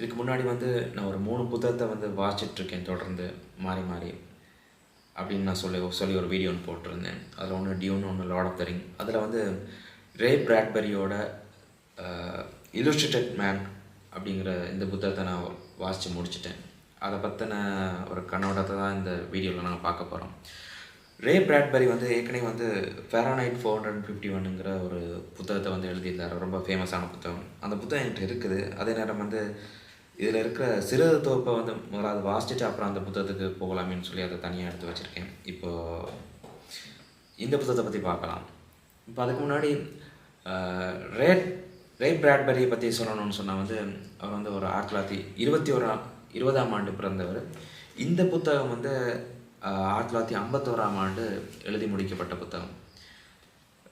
இதுக்கு முன்னாடி வந்து நான் ஒரு மூணு புத்தகத்தை வந்து வாசிச்சிட்ருக்கேன் தொடர்ந்து மாறி மாறி அப்படின்னு நான் சொல்லி சொல்லி ஒரு வீடியோ ஒன்று போட்டிருந்தேன். அதில் ஒன்று டியூன் ஒன்று லார்ட் ஆஃப் த ரிங் அதில் வந்து ரே பிராட்பரியோட இலுஸ்ட்ரேட்டட் மேன் அப்படிங்கிற இந்த புத்தகத்தை நான் வாசித்து முடிச்சிட்டேன். அதை பற்றின ஒரு கண்ணோட்டத்தை தான் இந்த வீடியோவில் நாங்கள் பார்க்க போகிறோம் ரே பிராட்பரி வந்து ஏற்கனவே வந்து ஃபெரானைட் ஃபோர் ஹண்ட்ரட் ஃபிஃப்டி ஒன்னுங்கிற ஒரு புத்தகத்தை வந்து எழுதியிருந்தார். ரொம்ப ஃபேமஸான புத்தகம். அந்த புத்தகம் என்கிட்ட இருக்குது. அதே நேரம் வந்து இதில் இருக்கிற சிறு தொகுப்பை வந்து முதல்ல அதை வாசிச்சுட்டு அப்புறம் அந்த புத்தகத்துக்கு போகலாமேன்னு சொல்லி அதை தனியாக எடுத்து வச்சுருக்கேன். இப்போது இந்த புத்தகத்தை பற்றி பார்க்கலாம். இப்போ அதுக்கு முன்னாடி ரே ரே பிராட்பரியை பற்றி சொல்லணும்னு சொன்னால் வந்து அவர் வந்து ஒரு ஆயிரத்தி தொள்ளாயிரத்தி இருபத்தி ஓராம் இருபதாம் ஆண்டு பிறந்தவர். இந்த புத்தகம் வந்து ஆயிரத்தி தொள்ளாயிரத்தி ஐம்பத்தோராம் ஆண்டு எழுதி முடிக்கப்பட்ட புத்தகம்.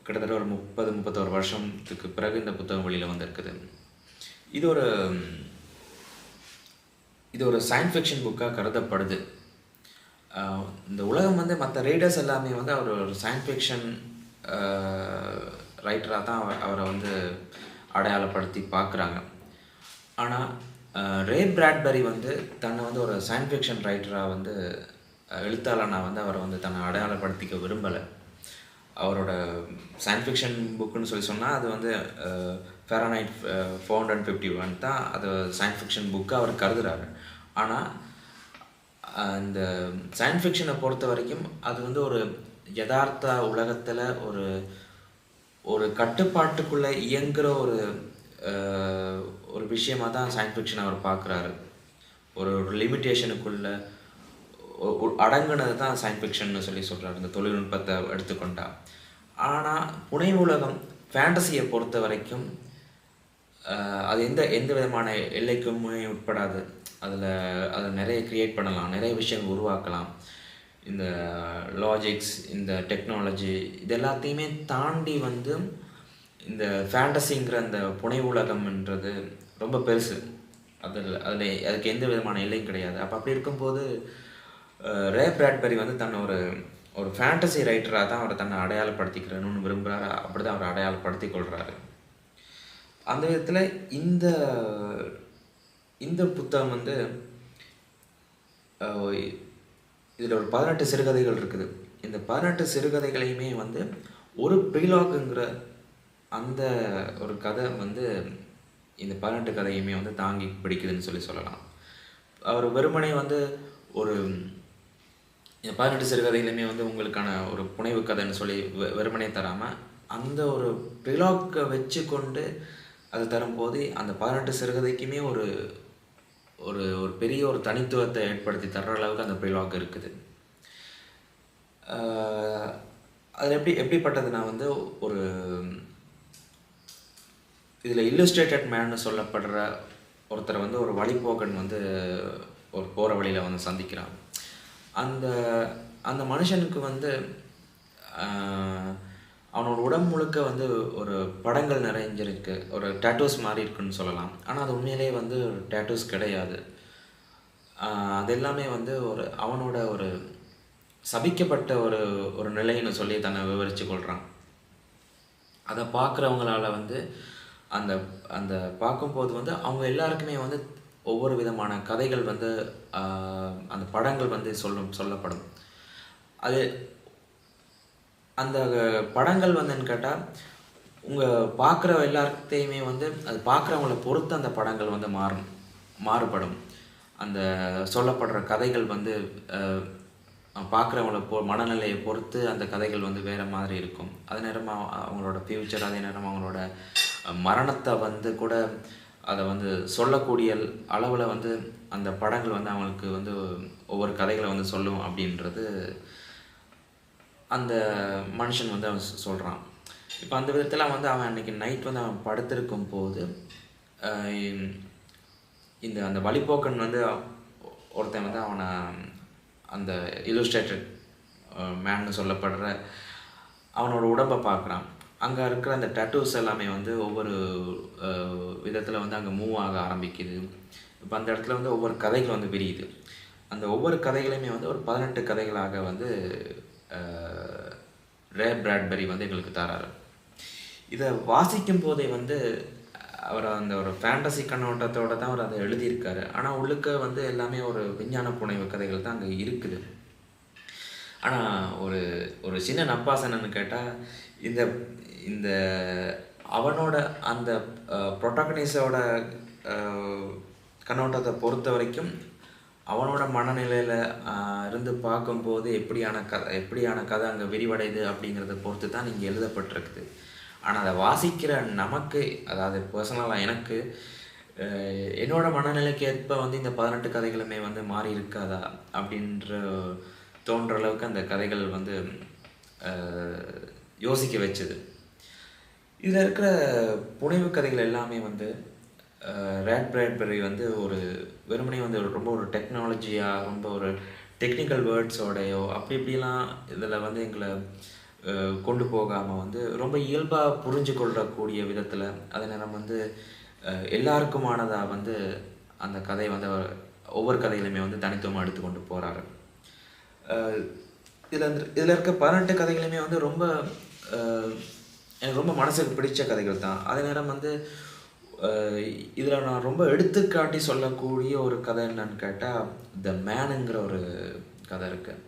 கிட்டத்தட்ட ஒரு முப்பது முப்பத்தோரு வருஷத்துக்கு பிறகு இந்த புத்தகம் வெளியில் வந்திருக்குது. இது ஒரு இது ஒரு சயின்ஸ் ஃபிக்ஷன் புக்காக கருதப்படுது. இந்த உலகம் வந்து மற்ற ரீடர்ஸ் எல்லாமே வந்து அவர் ஒரு சயின்ஸ் ஃபிக்ஷன் ரைட்டராக தான் அவரை வந்து அடையாளப்படுத்தி பார்க்குறாங்க. ஆனால் ரே பிராட்பரி வந்து தன்னை வந்து ஒரு சயின்ஸ் ஃபிக்ஷன் ரைட்டராக வந்து எழுத்தாளனாக வந்து அவரை வந்து தன்னை அடையாளப்படுத்திக்க விரும்பலை. அவரோட சயின்ஸ் ஃபிக்ஷன் புக்குன்னு சொல்லி சொன்னால் அது வந்து Fahrenheit four hundred fifty one தான் அது சயின்ஸ் ஃபிக்ஷன் புக்கு அவர் கருதுகிறாரு ஆனால் அந்த சயின்ஸ் ஃபிக்ஷனை பொறுத்த வரைக்கும் அது வந்து ஒரு யதார்த்த உலகத்தில் ஒரு ஒரு கட்டுப்பாட்டுக்குள்ளே இயங்குகிற uh, ஒரு ஒரு விஷயமாக தான் சயின்ஸ் ஃபிக்ஷன் அவர் பார்க்குறாரு ஒரு ஒரு லிமிட்டேஷனுக்குள்ள அடங்குனது தான் சயின்ஸ் ஃபிக்ஷன் சொல்லி சொல்கிறாரு இந்த தொழில்நுட்பத்தை எடுத்துக்கொண்டா. ஆனால் புனை உலகம் ஃபேண்டசியை பொறுத்த வரைக்கும் அது எந்த எந்த விதமான எல்லைக்குமே உட்படாது அதில் அதை நிறைய க்ரியேட் பண்ணலாம். நிறைய விஷயங்கள் உருவாக்கலாம். இந்த லாஜிக்ஸ் இந்த டெக்னாலஜி இது எல்லாத்தையுமே தாண்டி வந்து இந்த ஃபேண்டசிங்கிற அந்த புனை உலகம்ன்றது ரொம்ப பெருசு. அதில் அதில் அதுக்கு எந்த விதமான எல்லையும் கிடையாது. அப்போ அப்படி இருக்கும்போது ரே பிராட்பரி வந்து தன்னை ஒரு ஒரு ஃபேண்டசி ரைட்டராக தான் அவர் தன்னை அடையாளப்படுத்திக்கிறணும்னு விரும்புகிறாரு அப்படி தான் அவர் அடையாளப்படுத்திக் கொள்கிறாரு அந்த விதத்தில் இந்த இந்த புத்தகம் வந்து இதில் ஒரு பதினெட்டு சிறுகதைகள் இருக்குது. இந்த பதினெட்டு சிறுகதைகளையுமே வந்து ஒரு ப்ரீலாக்குங்கிற அந்த ஒரு கதை வந்து இந்த பதினெட்டு கதையுமே வந்து தாங்கி பிடிக்குதுன்னு சொல்லி சொல்லலாம். அவர் வெறுமனே வந்து ஒரு இந்த பதினெட்டு சிறுகதையிலுமே வந்து உங்களுக்கான ஒரு புனைவு கதைன்னு சொல்லி வெறுமனே தராமல் அந்த ஒரு ப்ரிலாக்கை வச்சு கொண்டு அது தரும்போது அந்த பதினெட்டு சிறுகதைக்குமே ஒரு ஒரு ஒரு பெரிய ஒரு தனித்துவத்தை ஏற்படுத்தி தர்ற அளவுக்கு அந்த ப்ரிலாக் இருக்குது. அது எப்படி எப்படிப்பட்டதுன்னா வந்து ஒரு இதில் இல்லுஸ்ட்ரேட்டட் மேன்னு சொல்லப்படுற ஒருத்தரை வந்து ஒரு வழிபோக்கன் வந்து ஒரு போகிற வழியில் வந்து சந்திக்கிறான். அந்த அந்த மனுஷனுக்கு வந்து அவனோட உடம்பு முழுக்க வந்து ஒரு படங்கள் நிறைஞ்சிருக்கு. ஒரு டேட்டூஸ் மாதிரி இருக்குன்னு சொல்லலாம். ஆனால் அது உண்மையிலேயே வந்து ஒரு டேட்டூஸ் கிடையாது. அது எல்லாமே வந்து ஒரு அவனோட ஒரு சபிக்கப்பட்ட ஒரு ஒரு நிலைன்னு சொல்லி தன்னை விவரித்து கொள்கிறான் அதை பார்க்குறவங்களால வந்து அந்த அந்த பார்க்கும்போது வந்து அவங்க எல்லாருக்குமே வந்து ஒவ்வொரு விதமான கதைகள் வந்து அந்த படங்கள் வந்து சொல்லும் சொல்லப்படும். அது அந்த படங்கள் வந்துன்னு கேட்டால் உங்கள் பார்க்குற எல்லாத்தையுமே வந்து அது பார்க்குறவங்கள பொறுத்து அந்த படங்கள் வந்து மாறும் மாறுபடும். அந்த சொல்லப்படுற கதைகள் வந்து பார்க்குறவங்கள பொ மனநிலையை பொறுத்து அந்த கதைகள் வந்து வேறு மாதிரி இருக்கும். அதே நேரமாக அவங்களோட ஃப்யூச்சர் அதே நேரம் அவங்களோட மரணத்தை வந்து கூட அதை வந்து சொல்லக்கூடிய அளவில் வந்து அந்த படங்கள் வந்து அவங்களுக்கு வந்து ஒவ்வொரு கதைகளை வந்து சொல்லும் அப்படின்றது அந்த மனுஷன் வந்து அவன் சொல்கிறான் இப்போ அந்த விதத்தில் வந்து அவன் அன்னைக்கு நைட் வந்து அவன் படுத்திருக்கும் போது இந்த- அந்த வழிபோக்கன் வந்து ஒருத்தன் வந்து அவனை அந்த இலுஸ்ட்ரேட்டட் மேன்னு சொல்லப்படுற அவனோட உடம்பை பார்க்குறான். அங்கே இருக்கிற அந்த டட்டூஸ் எல்லாமே வந்து ஒவ்வொரு விதத்தில் வந்து அங்கே மூவ் ஆக ஆரம்பிக்குது. இப்போ அந்த இடத்துல வந்து ஒவ்வொரு கதைகள் வந்து விரியுது. அந்த ஒவ்வொரு கதைகளையுமே வந்து ஒரு பதினெட்டு கதைகளாக வந்து ரே பிராட்பரி வந்து எங்களுக்கு தராரு. இதை வாசிக்கும் போதே வந்து அவர் அந்த ஒரு ஃபேண்டசி கண்ணோட்டத்தோட தான் அவர் அதை எழுதியிருக்காரு. ஆனால் உள்ளுக்க வந்து எல்லாமே ஒரு விஞ்ஞான புனைவு கதைகள் தான் அங்கே இருக்குது. ஆனால் ஒரு ஒரு சின்ன நப்பாசனன்னு கேட்டால் இந்த இந்த அவனோட அந்த ப்ரொட்டகனிஸோட கண்ணோட்டத்தை பொறுத்த வரைக்கும் அவனோட மனநிலையில் இருந்து பார்க்கும்போது எப்படியான கதை எப்படியான கதை அங்கே விரிவடையுது அப்படிங்கிறத பொறுத்து தான் இங்கே எழுதப்பட்டிருக்குது. ஆனால் அதை வாசிக்கிற நமக்கு அதாவது பர்சனலாக எனக்கு என்னோட மனநிலைக்கு ஏற்ப வந்து இந்த பதினெட்டு கதைகளுமே வந்து மாறி இருக்காதா அப்படின்ற தோன்ற அளவுக்கு அந்த கதைகள் வந்து யோசிக்க வச்சுது. இதில் இருக்கிற புனைவு கதைகள் எல்லாமே வந்து ரேட் பிராட்பெரி வந்து ஒரு வெறுமனே வந்து ரொம்ப ஒரு டெக்னாலஜியாக ரொம்ப ஒரு டெக்னிக்கல் வேர்ட்ஸோடையோ அப்படி இப்படிலாம் இதில் வந்து எங்களை கொண்டு போகாமல் வந்து ரொம்ப இயல்பாக புரிஞ்சு கொள்ளக்கூடிய விதத்தில் அதே நேரம் வந்து எல்லாருக்குமானதாக வந்து அந்த கதை வந்து ஒவ்வொரு கதையிலுமே வந்து தனித்துவமாக எடுத்து கொண்டு போகிறாரு இதில் இதில் இருக்க பதினெட்டு கதைகளுமே வந்து ரொம்ப எனக்கு ரொம்ப மனசுக்கு பிடிச்ச கதைகள் தான். அதே நேரம் வந்து இதில் நான் ரொம்ப எடுத்துக்காட்டி சொல்லக்கூடிய ஒரு கதை என்னன்னு கேட்டால் த மேனுங்கிற ஒரு கதை இருக்குது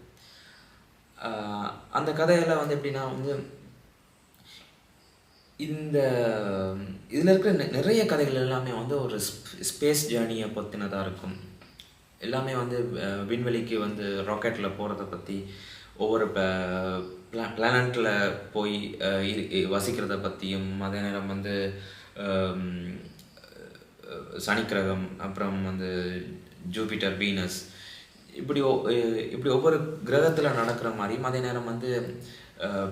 அந்த கதையில் வந்து எப்படின்னா வந்து இந்த இதில் இருக்கிற நிறைய கதைகள் எல்லாமே வந்து ஒரு ஸ்பேஸ் ஜேர்னியை பற்றினதாக இருக்கும். எல்லாமே வந்து விண்வெளிக்கு வந்து ராக்கெட்டில் போகிறத பற்றி ஒவ்வொரு பிளானட்டில் போய் வசிக்கிறத பற்றியும் அதே நேரம் வந்து சனிக்கிரகம் அப்புறம் வந்து ஜூபிட்டர் வீனஸ். இப்படி ஒ- இப்படி ஒவ்வொரு கிரகத்தில் நடக்கிற மாதிரியும் அதே நேரம் வந்து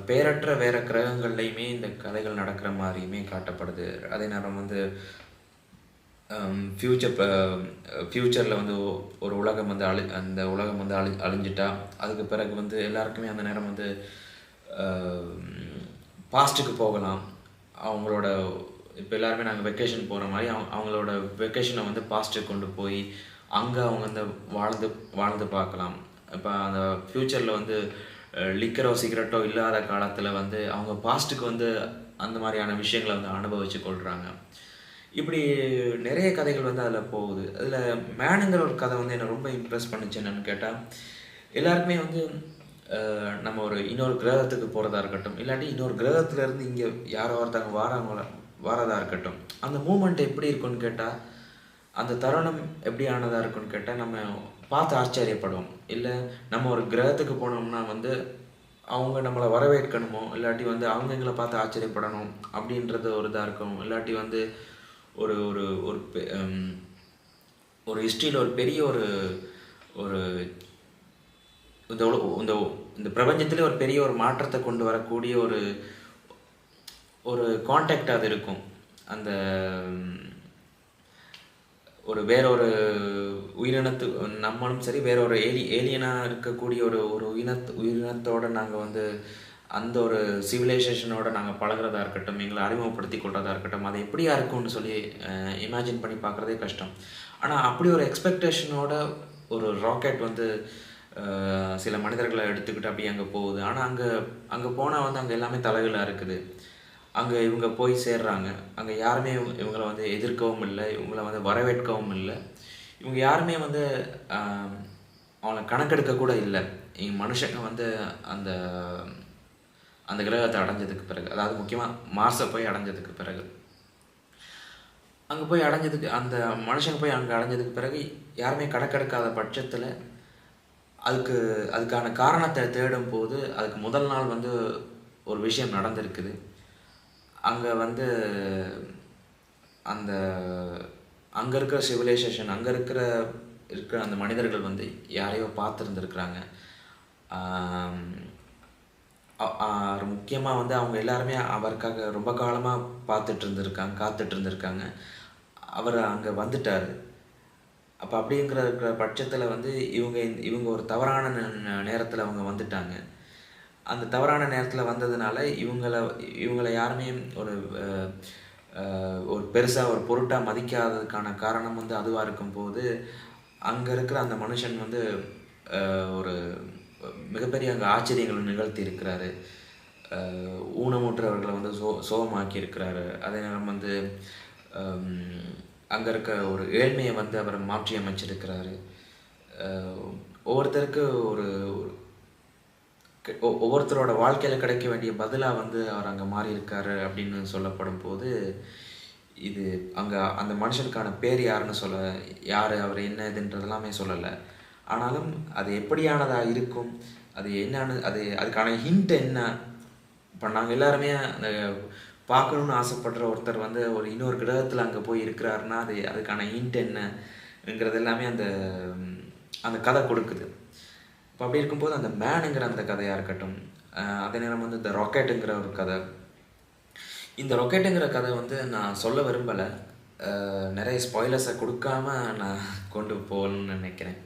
பேரற்ற வேற கிரகங்கள்லையுமே இந்த கதைகள் நடக்கிற மாதிரியுமே காட்டப்படுது. அதே நேரம் வந்து ஃப்யூச்சர் ஃப்யூச்சரில் வந்து ஒரு உலகம் வந்து அழி அந்த உலகம் வந்து அழி அழிஞ்சிட்டா அதுக்கு பிறகு வந்து எல்லாருக்குமே அந்த நேரம் வந்து பாஸ்ட்டுக்கு போகலாம். அவங்களோட இப்போ எல்லாருமே நாங்கள் வெக்கேஷன் போகிற மாதிரி அவங்க அவங்களோட வெக்கேஷனை வந்து பாஸ்ட்டுக்கு கொண்டு போய் அங்கே அவங்க வந்து வாழ்ந்து வாழ்ந்து பார்க்கலாம். இப்போ அந்த ஃப்யூச்சரில் வந்து லிக்கரோ சிகரெட்டோ இல்லாத காலத்தில் வந்து அவங்க பாஸ்ட்டுக்கு வந்து அந்த மாதிரியான விஷயங்களை வந்து அனுபவிச்சு கொள்கிறாங்க இப்படி நிறைய கதைகள் வந்து அதில் போகுது. அதில் மேனுங்கிற ஒரு கதை வந்து என்னை ரொம்ப இம்ப்ரெஸ் பண்ணுச்சு என்னென்னு கேட்டால் எல்லாருக்குமே வந்து நம்ம ஒரு இன்னொரு கிரகத்துக்கு போகிறதா இருக்கட்டும் இல்லாட்டி இன்னொரு கிரகத்துலேருந்து இங்கே யாரோ ஒருத்தவங்க வாராங்களோ வரதாக இருக்கட்டும். அந்த மூமெண்ட் எப்படி இருக்கும்னு கேட்டால் அந்த தருணம் எப்படி ஆனதாக இருக்கும்னு கேட்டால் நம்ம பார்த்து ஆச்சரியப்படுவோம். இல்லை நம்ம ஒரு கிரகத்துக்கு போனோம்னா வந்து அவங்க நம்மளை வரவேற்கணுமோ இல்லாட்டி வந்து அவங்க எங்களை பார்த்து ஆச்சரியப்படணும் அப்படின்றது ஒரு இதாக இருக்கும். இல்லாட்டி வந்து ஒரு ஒரு ஒரு பெ- ஒரு ஹிஸ்ட்ரியில் ஒரு பெரிய ஒரு ஒரு இந்த இந்த இந்த பிரபஞ்சத்திலே ஒரு பெரிய ஒரு மாற்றத்தை கொண்டு வரக்கூடிய ஒரு ஒரு காண்டாக்ட் அது இருக்கும். அந்த ஒரு வேற ஒரு உயிரினத்து நம்மளும் சரி வேற ஒரு ஏலி ஏலியனாக இருக்கக்கூடிய ஒரு ஒரு உயிரினத்து உயிரினத்தோடு நாங்கள் வந்து அந்த ஒரு சிவிலைசேஷனோட நாங்கள் பழகுறதா இருக்கட்டும் எங்களை அறிமுகப்படுத்தி கொள்றதா இருக்கட்டும் அது எப்படியா இருக்கும்னு சொல்லி இமேஜின் பண்ணி பார்க்குறதே கஷ்டம். ஆனால் அப்படி ஒரு எக்ஸ்பெக்டேஷனோட ஒரு ராக்கெட் வந்து சில மனிதர்களை எடுத்துக்கிட்டு அப்படியே அங்கே போகுது. ஆனால் அங்கே அங்கே போனால் வந்து அங்கே எல்லாமே தலைகளாக இருக்குது. அங்கே இவங்க போய் சேர்றாங்க. அங்கே யாருமே இவங்க- இவங்கள வந்து எதிர்க்கவும் இல்லை. இவங்கள வந்து வரவேற்கவும் இல்லை. இவங்க யாருமே வந்து அவங்கள கணக்கெடுக்க கூட இல்லை. இங்க மனுஷங்க வந்து அந்த அந்த கிரகத்தை அடைஞ்சதுக்கு பிறகு அதாவது முக்கியமாக மார்ஸை போய் அடைஞ்சதுக்கு பிறகு. அங்கே போய் அடைஞ்சதுக்கு அந்த மனுஷங்க போய் அங்கே அடைஞ்சதுக்கு பிறகு யாருமே கணக்கெடுக்காத பட்சத்தில் அதுக்கு அதுக்கான காரணத்தை தேடும் போது அதுக்கு முதல் நாள் வந்து ஒரு விஷயம் நடந்திருக்குது. அங்கே வந்து அந்த அங்கே இருக்கிற சிவிலைசேஷன் அங்கே இருக்கிற இருக்கிற அந்த மனிதர்கள் வந்து யாரையோ பார்த்துருந்துருக்குறாங்க. முக்கியமாக வந்து அவங்க எல்லாருமே அவருக்காக ரொம்ப காலமாக பார்த்துட்டு இருந்திருக்காங்க காத்துட்டு இருந்திருக்காங்க அவர் அங்கே வந்துட்டார். அப்போ அப்படிங்கிற இருக்கிற பட்சத்தில் வந்து இவங்க இவங்க ஒரு தவறான நேரத்தில் அவங்க வந்துட்டாங்க. அந்த தவறான நேரத்தில் வந்ததுனால இவங்கள இவங்களை யாருமே ஒரு ஒரு பெருசாக ஒரு பொருட்டாக மதிக்காததுக்கான காரணம் வந்து அதுவாக இருக்கும்போது அங்கே இருக்கிற அந்த மனுஷன் வந்து ஒரு மிகப்பெரிய அங்கே ஆச்சரியங்களை நிகழ்த்தி இருக்கிறாரு. ஊனமூற்றவர்களை ஊனமுற்றவர்களை வந்து சோ சோகமாக்கி இருக்கிறாரு அதே நேரம் வந்து அங்கே இருக்க ஒரு ஏழ்மையை வந்து அவர் மாற்றி அமைச்சிருக்கிறாரு ஒவ்வொருத்தருக்கு ஒரு ஒவ்வொருத்தரோட வாழ்க்கையில் கிடைக்க வேண்டிய பதிலாக வந்து அவர் அங்கே மாறி இருக்காரு அப்படின்னு சொல்லப்படும் போது இது அங்கே அந்த மனுஷனுக்கான பேர் யாருன்னு சொல்ல யார் அவர் என்ன இதுன்றதெல்லாமே சொல்லலை. ஆனாலும் அது எப்படியானதாக இருக்கும் அது என்னன்னு அது அதுக்கான ஹிண்ட் என்ன? இப்போ நாங்கள் எல்லாருமே அந்த பார்க்கணுன்னு ஆசைப்படுற ஒருத்தர் வந்து ஒரு இன்னொரு கிரகத்தில் அங்கே போய் இருக்கிறாருன்னா அது அதுக்கான ஹிண்ட் என்னங்கிறது எல்லாமே அந்த அந்த கதை கொடுக்குது. இப்போ அப்படி இருக்கும்போது அந்த மேனுங்கிற அந்த கதையாக இருக்கட்டும் அதே நேரம் வந்து இந்த ராக்கெட்டுங்கிற ஒரு கதை. இந்த ராக்கெட்டுங்கிற கதை வந்து நான் சொல்ல விரும்பலை. நிறைய ஸ்பாய்லர்ஸை கொடுக்காம நான் கொண்டு போகணும்னு நினைக்கிறேன்.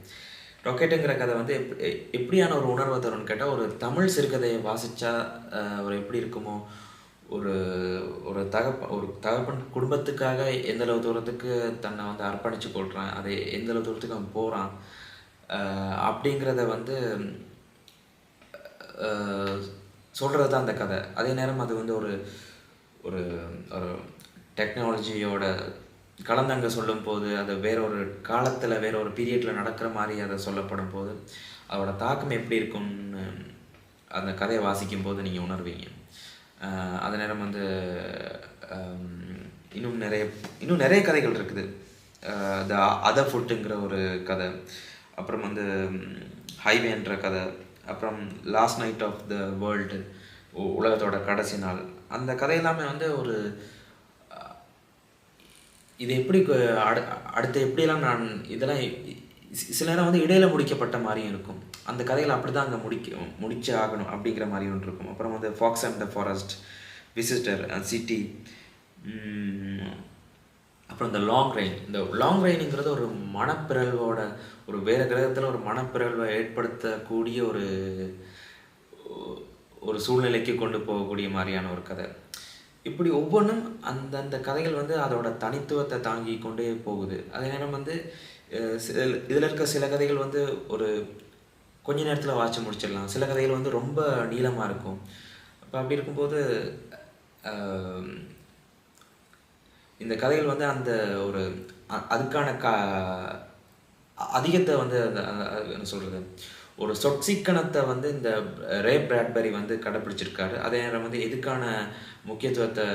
ரொக்கெட்டுங்கிற கதை வந்து எப் எ- எப்படியான ஒரு உணர்வை தரும்னு கேட்டால் ஒரு தமிழ் சிறுகதையை வாசித்தா ஒரு எப்படி இருக்குமோ ஒரு ஒரு தகப்ப ஒரு தகப்பன் குடும்பத்துக்காக எந்த அளவு தூரத்துக்கு தன்னை வந்து அர்ப்பணித்து கொள்கிறான் அதை எந்தளவு தூரத்துக்கு அவன் போகிறான் அப்படிங்கிறத வந்து சொல்கிறது தான் அந்த கதை. அதே நேரம் அது வந்து ஒரு ஒரு ஒரு டெக்னாலஜியோட கலந்தங்க சொல்லும் போது அது வேற ஒரு காலத்தில் வேற ஒரு பீரியடில் நடக்கிற மாதிரி அதை சொல்லப்படும் போது அதோட தாக்கம் எப்படி இருக்கும்னு அந்த கதையை வாசிக்கும் போது நீங்கள் உணர்வீங்க அதே நேரம் வந்து இன்னும் நிறைய இன்னும் நிறைய கதைகள் இருக்குது. த அதர் ஃபுட்டுங்கிற ஒரு கதை. அப்புறம் வந்து ஹைவேன்ற கதை அப்புறம் last night of the world உலகத்தோட கடைசி நாள். அந்த கதை எல்லாமே வந்து ஒரு இது எப்படி அடு அடுத்து எப்படியெல்லாம் நான் இதெல்லாம் சில நேரம் வந்து இடையில முடிக்கப்பட்ட மாதிரியும் இருக்கும். அந்த கதைகள் அப்படி தான் அங்கே முடிக்க முடிச்சு ஆகணும் அப்படிங்கிற மாதிரி ஒன்று இருக்கும். அப்புறம் வந்து fox and the forest visitor city அப்புறம் இந்த லாங் ரெயின் இந்த லாங் ரெயினுங்கிறது ஒரு மனப்பிறழ்வோட ஒரு வேறு கிரகத்தில் ஒரு மனப்பிறழ்வை ஏற்படுத்தக்கூடிய ஒரு ஒரு சூழ்நிலைக்கு கொண்டு போகக்கூடிய மாதிரியான ஒரு கதை. இப்படி ஒவ்வொன்றும் அந்தந்த கதைகள் வந்து அதோட தனித்துவத்தை தாங்கி கொண்டே போகுது. அதே நேரம் வந்து சில இதில் இருக்க சில கதைகள் வந்து ஒரு கொஞ்ச நேரத்தில் வாட்சி முடிச்சிடலாம். சில கதைகள் வந்து ரொம்ப நீளமாக இருக்கும். அப்போ அப்படி இருக்கும்போது இந்த கதைகள் வந்து அந்த ஒரு அ- அதுக்கான க அதிகத்தை வந்து அந்த என்ன சொல்கிறது ஒரு சொட்சிக்கணத்தை வந்து இந்த ரே பிராட்பரி வந்து கடைப்பிடிச்சிருக்காரு. அதே நேரம் வந்து எதுக்கான முக்கியத்துவத்தை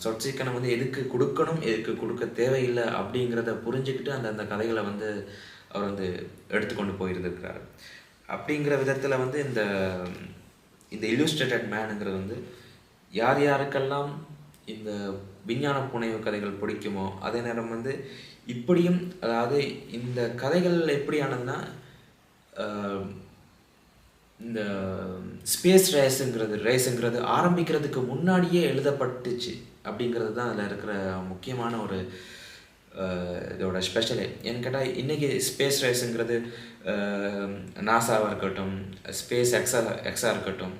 சொட்சிக்கணம் வந்து எதுக்கு கொடுக்கணும் எதுக்கு கொடுக்க தேவையில்லை அப்படிங்கிறத புரிஞ்சுக்கிட்டு அந்த அந்த கதைகளை வந்து அவர் வந்து எடுத்துக்கொண்டு போயிருந்திருக்கிறார். அப்படிங்கிற விதத்தில் வந்து இந்த இந்த இல்லுஸ்ட்ரேட்டட் மேனுங்கிறது வந்து யார் யாருக்கெல்லாம் இந்த விஞ்ஞான புனைவு கதைகள் பிடிக்குமோ அதே நேரம் வந்து இப்படியும் அதாவது இந்த கதைகள் எப்படியானதுன்னா இந்த ஸ்பேஸ் ரேஸுங்கிறது ரேஸுங்கிறது ஆரம்பிக்கிறதுக்கு முன்னாடியே எழுதப்பட்டுச்சு அப்படிங்கிறது தான் அதில் இருக்கிற முக்கியமான ஒரு இதோட ஸ்பெஷலே. ஏன்னு கேட்டால் இன்றைக்கி ஸ்பேஸ் ரேஸுங்கிறது நாசாவாக இருக்கட்டும் ஸ்பேஸ் எக்ஸா எக்ஸாக இருக்கட்டும்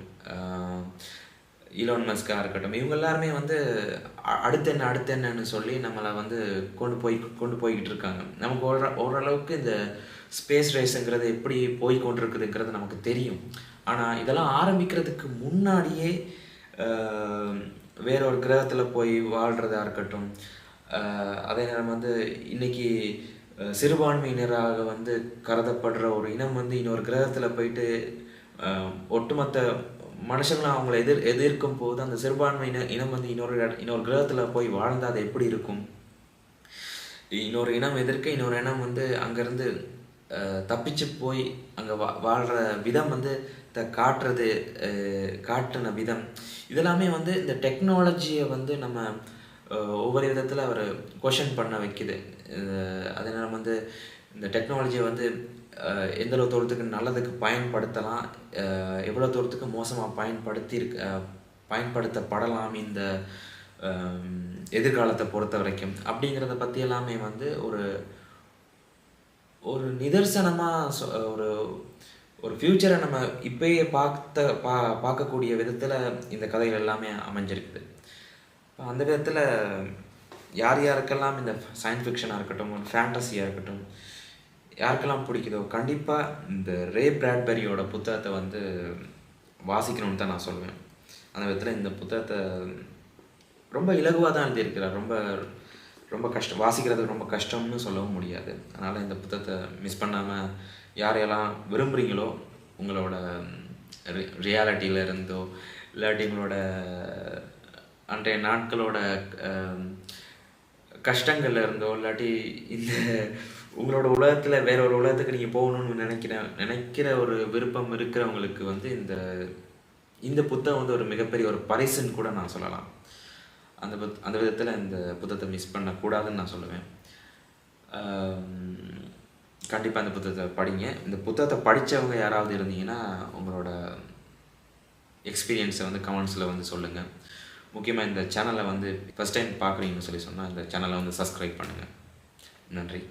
ஈலோன் மஸ்காக இருக்கட்டும். இவங்க எல்லாருமே வந்து அ- அடுத்து என்ன அடுத்து என்னன்னு சொல்லி நம்மளை வந்து கொண்டு போய் கொண்டு போய்கிட்டு இருக்காங்க. நமக்கு ஓர ஓரளவுக்கு இந்த ஸ்பேஸ் ரேஸுங்கிறது எப்படி போய் கொண்டிருக்குதுங்கிறது நமக்கு தெரியும். ஆனால் இதெல்லாம் ஆரம்பிக்கிறதுக்கு முன்னாடியே வேற ஒரு கிரகத்தில் போய் வாழ்கிறதா இருக்கட்டும். அதே நேரம் வந்து இன்னைக்கு சிறுபான்மையினராக வந்து கருதப்படுற ஒரு இனம் வந்து இன்னொரு கிரகத்தில் போயிட்டு ஒட்டுமொத்த மனுஷங்களும் அவங்கள எதிர் எதிர்க்கும் போது அந்த சிறுபான்மை இன இனம் வந்து இன்னொரு இன்னொரு கிரகத்தில் போய் வாழ்ந்தால் அது எப்படி இருக்கும்? இன்னொரு இனம் எதிர்க்க இன்னொரு இனம் வந்து அங்கேருந்து தப்பிச்சு போய் அங்கே வா வாழ்கிற விதம் வந்து த காட்டுறது காட்டுன விதம். இதெல்லாமே வந்து இந்த டெக்னாலஜியை வந்து நம்ம ஒவ்வொரு விதத்தில் அவர் கொஷன் பண்ண வைக்குது. அதனால் வந்து இந்த டெக்னாலஜியை வந்து எந்தளவு தூரத்துக்கு நல்லதுக்கு பயன்படுத்தலாம் எவ்வளோ தூரத்துக்கு மோசமாக பயன்படுத்தி இருக்க பயன்படுத்தப்படலாம் இந்த எதிர்காலத்தை பொறுத்த வரைக்கும். அப்படிங்கிறத பற்றி எல்லாமே வந்து ஒரு ஒரு நிதர்சனமாக ஒரு ஒரு ஃப்யூச்சரை நம்ம இப்பயே பார்த்த பா பார்க்கக்கூடிய விதத்தில் இந்த கதைகள் எல்லாமே அமைஞ்சிருக்குது. அந்த விதத்தில் யார் யாருக்கெல்லாம் இந்த சயின்ஸ் ஃபிக்ஷனாக இருக்கட்டும் ஃபேண்டசியாக இருக்கட்டும் யாருக்கெல்லாம் பிடிக்குதோ கண்டிப்பாக இந்த ரே பிராட்பெரியோட புத்தகத்தை வந்து வாசிக்கணும்னு தான் நான் சொல்லுவேன் அந்த விதத்தில் இந்த புத்தகத்தை ரொம்ப இலகுவாக தான் எழுதியிருக்கிறார். ரொம்ப ரொம்ப கஷ்டம் வாசிக்கிறதுக்கு ரொம்ப கஷ்டம்னு சொல்லவும் முடியாது. அதனால் இந்த புத்தகத்தை மிஸ் பண்ணாமல் யாரையெல்லாம் விரும்புகிறீங்களோ உங்களோட ரியாலிட்டியில் இருந்தோ இல்லாட்டி உங்களோட அன்றைய நாட்களோட கஷ்டங்கள்ல இருந்தோ இல்லாட்டி இந்த உங்களோட உலகத்தில் வேற ஒரு உலகத்துக்கு நீங்கள் போகணும்னு நினைக்கிற நினைக்கிற ஒரு விருப்பம் இருக்கிறவங்களுக்கு வந்து இந்த இந்த புத்தகம் வந்து ஒரு மிகப்பெரிய ஒரு பரிசுன்னு கூட நான் சொல்லலாம். அந்த புத் அந்த விதத்தில் இந்த புத்தகத்தை மிஸ் பண்ணக்கூடாதுன்னு நான் சொல்லுவேன். கண்டிப்பாக இந்த புத்தகத்தை படிங்க. இந்த புத்தகத்தை படித்தவங்க யாராவது இருந்தீங்கன்னா உங்களோட எக்ஸ்பீரியன்ஸை வந்து கமெண்ட்ஸில் வந்து சொல்லுங்கள் முக்கியமாக இந்த சேனலை வந்து ஃபஸ்ட் டைம் பார்க்குறீங்கன்னு சொல்லி சொன்னால் இந்த சேனலை வந்து சப்ஸ்கிரைப் பண்ணுங்கள் நன்றி.